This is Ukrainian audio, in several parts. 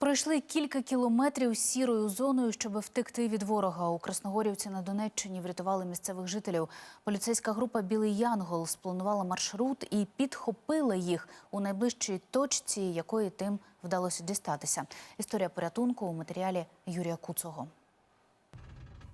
Пройшли кілька кілометрів сірою зоною, щоб втекти від ворога. У Красногорівці на Донеччині врятували місцевих жителів. Поліцейська група Білий Янгол спланувала маршрут і підхопила їх у найближчій точці, якої тим вдалося дістатися. Історія порятунку у матеріалі Юрія Куцого.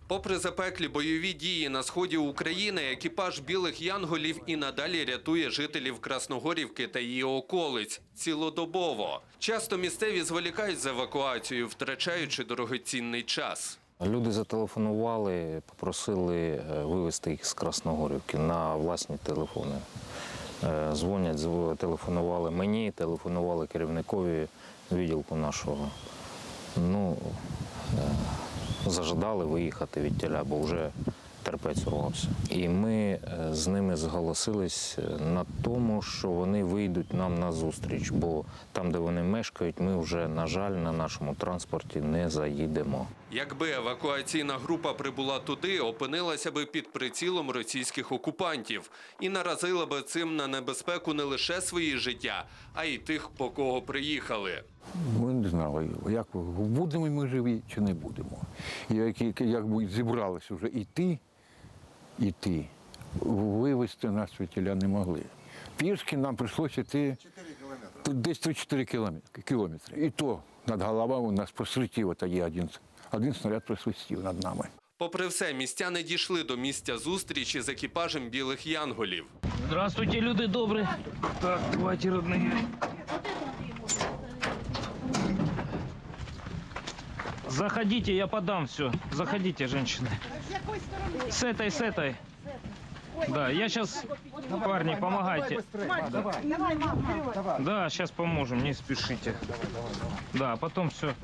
Попри запеклі бойові дії на сході України, екіпаж білих янголів і надалі рятує жителів Красногорівки та її околиць цілодобово. Часто місцеві зволікають з евакуацією, втрачаючи дорогоцінний час. Люди зателефонували, попросили е, вивезти їх з Красногорівки на власні телефони. Е, Дзвонять, телефонували мені, телефонували керівникові відділку нашого. Ну, е, зажадали виїхати від тіля, бо вже терпець урвався. І ми е, з ними зголосились е, на тому, що вони вийдуть нам на зустріч, бо там, де вони мешкають, ми вже, на жаль, на нашому транспорті не заїдемо. Якби евакуаційна група прибула туди, опинилася би під прицілом російських окупантів і наразила би цим на небезпеку не лише свої життя, а й тих, по кого приїхали. Ми не знали, як будемо ми живі чи не будемо. І як, як, зібралися вже йти, йти, вивезти нас світіля не могли. Пішки нам прийшлося йти тут десь 3-4 кілометри, кілометри. І то над головами у нас просвітів тоді один, один снаряд просвистів над нами. Попри все, містяни дійшли до місця зустрічі з екіпажем білих янголів. Здравствуйте, люди добрые. Так, давайте, родные. Заходите, я подам все. Заходите, женщины. С этой, с этой. Да, я сейчас, парни, помогайте. Да, сейчас поможем, не спешите. Да, потом все.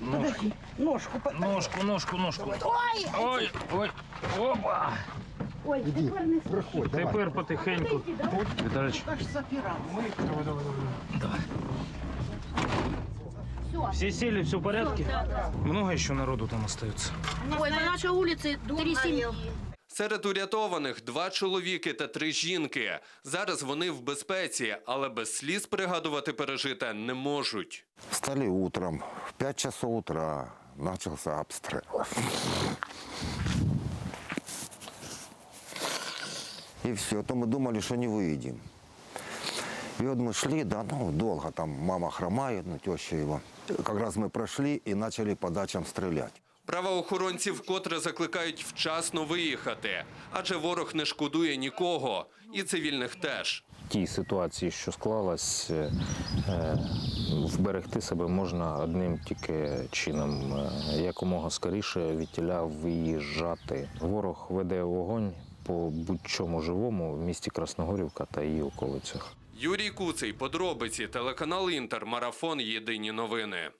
Ножку. Ножку. по- Ножку, ножку, ножку. Ой! Ой, ой, опа. Ой, тепер не слухай. Тепер потихеньку. Віталіч, Аж запирав. все сели, все в порядке? Много еще народу там остается? Ой, на нашей улице три семьи. Серед урятованих два чоловіки та три жінки. Зараз вони в безпеці, але без сліз пригадувати пережите не можуть. Встали утром, в 5 часов утра начался обстрел. И все, то мы думали, что не выйдем. И вот мы шли, да, ну, долго, там мама хромает, ну, теща его. Как раз мы прошли и начали по дачам стрелять. Правоохоронці вкотре закликають вчасно виїхати, адже ворог не шкодує нікого, і цивільних теж. В тій ситуації, що склалась, е, е, вберегти себе можна одним тільки чином е, якомога скоріше від тіля виїжджати. Ворог веде вогонь по будь-чому живому в місті Красногорівка та її околицях. Юрій Куций, подробиці, телеканал Інтер, марафон. Єдині новини.